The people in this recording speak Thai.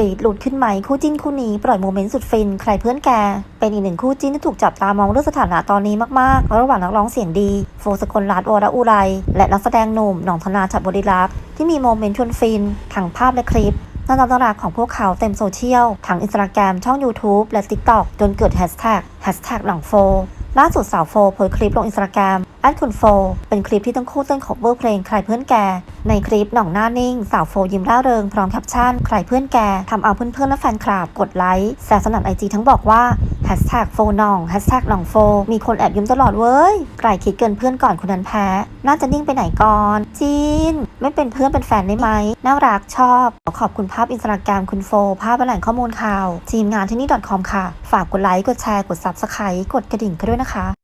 รีดหลุดขึ้นไหมคู่จิ้นคู่นี้ปล่อยโมเมนต์สุดฟิน ใครเพื่อนแก เป็นอีกหนึ่งคู่จิ้นที่ถูกจับตามองเรื่องสถานะตอนนี้มากๆ ระหว่างนักร้องเสียงดี โฟสกลรัตวรอุไร และนักแสดงหนุ่มหน่องธนาฉัตรบริรักษ์ที่มีโมเมนต์ชวนฟินทั้งภาพและคลิปน่ารักน่ารักของพวกเขาเต็มโซเชียลทั้งอินสตาแกรมช่อง YouTube และ TikTok จนเกิดแฮชแท็กแฮชแท็กหลังโฟ ล่าสุดสาวโฟโพสคลิปลงอินสตาแกรมแอดคุณโฟ เป็นคลิปที่ทั้งคู่เต้น cover เพลงใครเพื่อนแก ในคลิปหน่องหน้านิ่ง สาวโฟยิ้มร่าเริงพร้อมแคปชั่นใครเพื่อนแกทำเอาเพื่อนๆและแฟนคลับกดไลค์แซวสนั่นไอจีทั้งบอกว่า แฮชแท็กโฟนองแฮชแท็กหนองโฟมีคนแอบยืมตลอดเว้ยไกลคิดเกินเพื่อนก่อนคนนั้นแพ้ น่าจะนิ่งไปไหนก่อน จีน ไม่เป็นเพื่อนเป็นแฟนได้ไหม น่ารักชอบ ขอขอบคุณภาพอินสตาแกรมคุณโฟ ภาพและแหล่งข้อมูลข่าว ทีมงานที่นี่ .com ค่ะ ฝากกดไลค์ กดแชร์ กดซับสไครต์กดกระดิ่งกันด้วยนะคะ